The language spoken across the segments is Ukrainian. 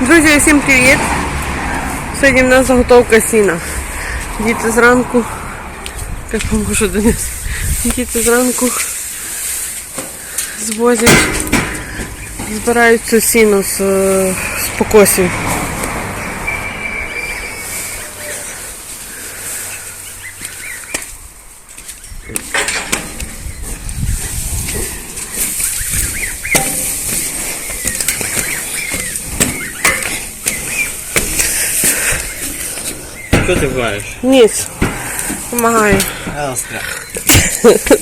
Друзі, всім привіт! Сьогодні в нас заготовка сіна. Діти зранку. Я поможу Денис. Діти зранку звозять, збирають це сіно з, з покосів. Що ти вариш? Ніц. Помагаю.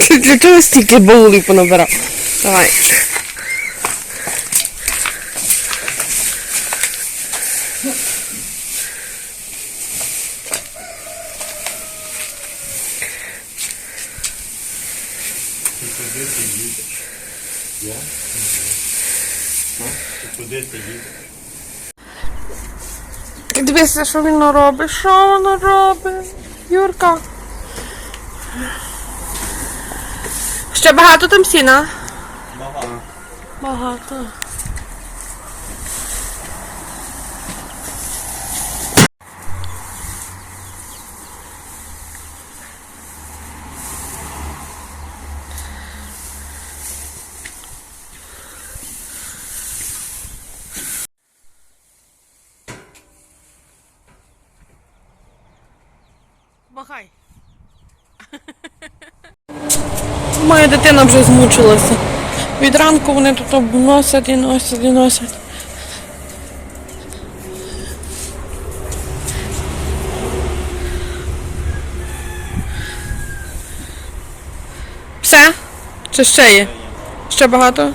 Ти для чого стільки баулів понабирав? Давай. Куди ти їдеш? Дивися, що він робить. Що воно робить? Юрка. Ще багато там сіна? Багато. Багато. Махай. Моя дитина вже змучилася. Від ранку вони тут обносять і носять і носять. Все? Чи ще є? Ще багато?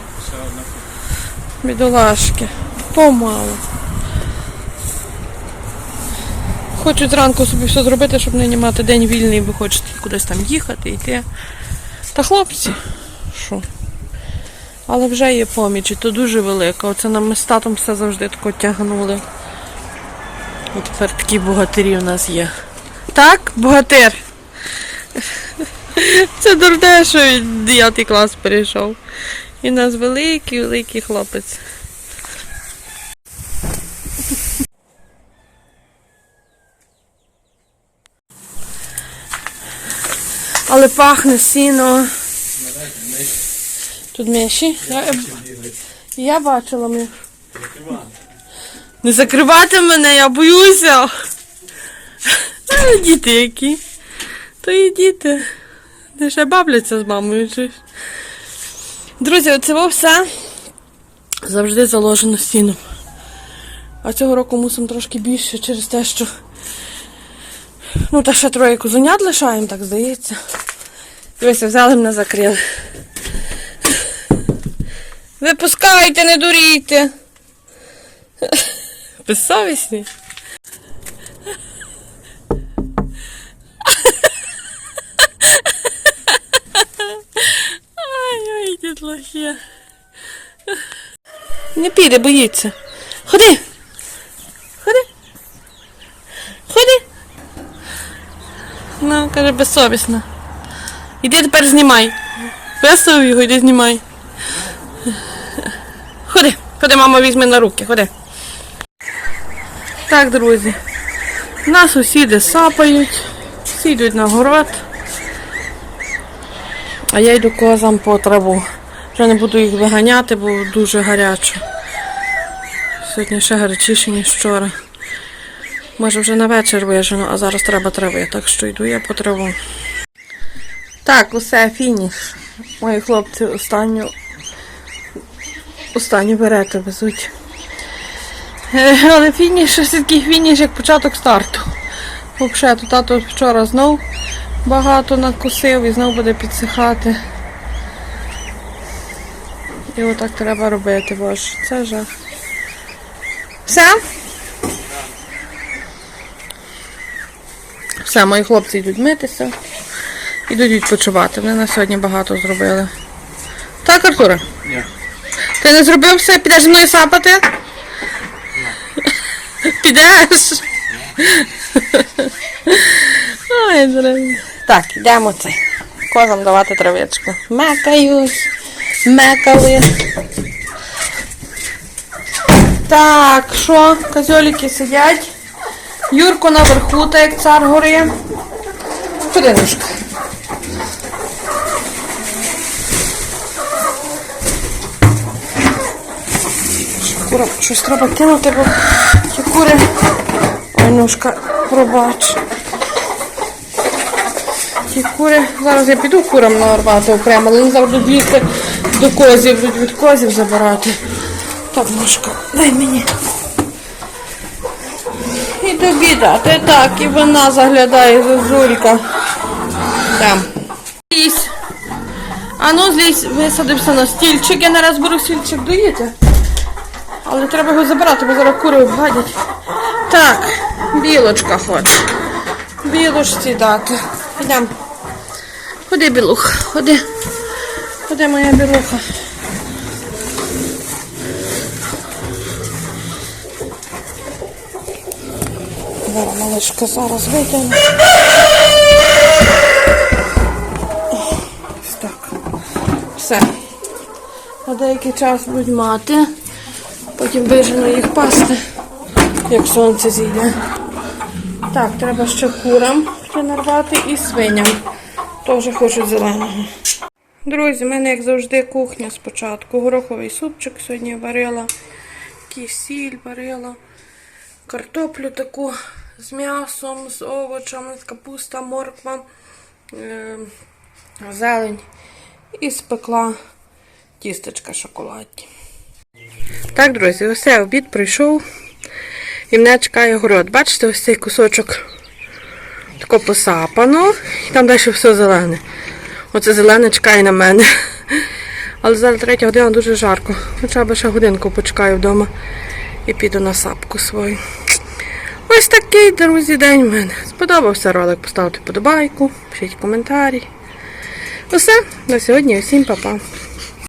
Бідолашки. Помало. Хочуть зранку собі все зробити, щоб нині мати день вільний, бо хочуть кудись там їхати, йти. Та хлопці, що? Але вже є поміч, і то дуже велика. Оце нам ми з татом все завжди тако тягнули. І тепер такі богатирі у нас є. Так, богатир. Це дурне, що він 9 клас перейшов. І у нас великий, великий хлопець. Але пахне сіно. Тут миші. Я, я бачила ми. Не закривати мене, я боюся. Діти які. То і діти. Де ще бавляться з мамою. чи. Друзі, оце все завжди заложено сіном. А цього року мусимо трошки більше через те, що ну, та ще троє козенят лишаємо, так здається. Дивися, взяли мене закрили. Випускайте, не дурійте. Безсовісні. Ай, ой, дітлахи. Не піде, боїться. Ходи. Ходи. Ну, каже, безсовісно. Іди тепер знімай. Висов його, іди знімай. Ходи, ходи, мама візьме на руки, ходи. Так, друзі. Нас сусіди сапають, всі йдуть на город. А я йду козам по траву. Вже не буду їх виганяти, бо дуже гаряче. Сьогодні ще гарячіше, ніж вчора. Може вже на вечір вижену, а зараз треба трави, так що йду я по траву. Так, усе, фініш. Мої хлопці останню останню берету везуть. Е, Але фініш ось такий фініш, як початок старту. Взагалі, то тато вчора знов багато накусив і знов буде підсихати. І отак треба робити, боже, це жах. Все? Все, мої хлопці йдуть митися. Ідуть відпочивати. Вони на сьогодні багато зробили. Так, Артуре? Ні. Ти не зробив все, підеш зі мною сапати? Підеш? Ой, дорогі. Так, йдемо це. Козам давати травичку. Мекають, мекали. Так, що, козьоліки сидять. Юрко наверху, та як цар гори. Куди ножка? Кура, щось треба кинути, бо ті кури. Ой, ножка, пробач. Ті кури. Зараз я піду курам нарвати окремо, але вони зараз будуть до козів, від козів забирати. Так, ножка, дай мені. І тобі дати, так, і вона заглядає зозулька. Там. А ну злізь, висадився на стільчик. Я не раз беру стільчик доїти. Але треба його забирати, бо зараз кури обгадять. Так, білочка хоче. Білочці дати. Йдемо. Ходи, білуха, ходи. Ходи, моя білуха. Зараз, малишка, зараз вийдемо. Так. Все. На деякий час будуть мати. Потім вижену їх пасти, як сонце зійде. Так, треба ще курам нарвати і свиням. Теж хочу зеленого. Друзі, в мене, як завжди, кухня спочатку. Гороховий супчик сьогодні варила, кисіль варила, картоплю таку з м'ясом, з овочами, з капуста, морква, е, зелень. І спекла тістечка шоколадні. Так, друзі, усе, обід прийшов. І мене чекає город. Бачите, ось цей кусочок тако посапано, і там далі все зелене. Оце зелене чекає на мене. Але зараз третя година дуже жарко. Хоча ще годинку почекаю вдома і піду на сапку свою. Ось такий, друзі, день в мене. Сподобався ролик, поставте подобайку, пишіть коментарі. Усе, на сьогодні усім па-па.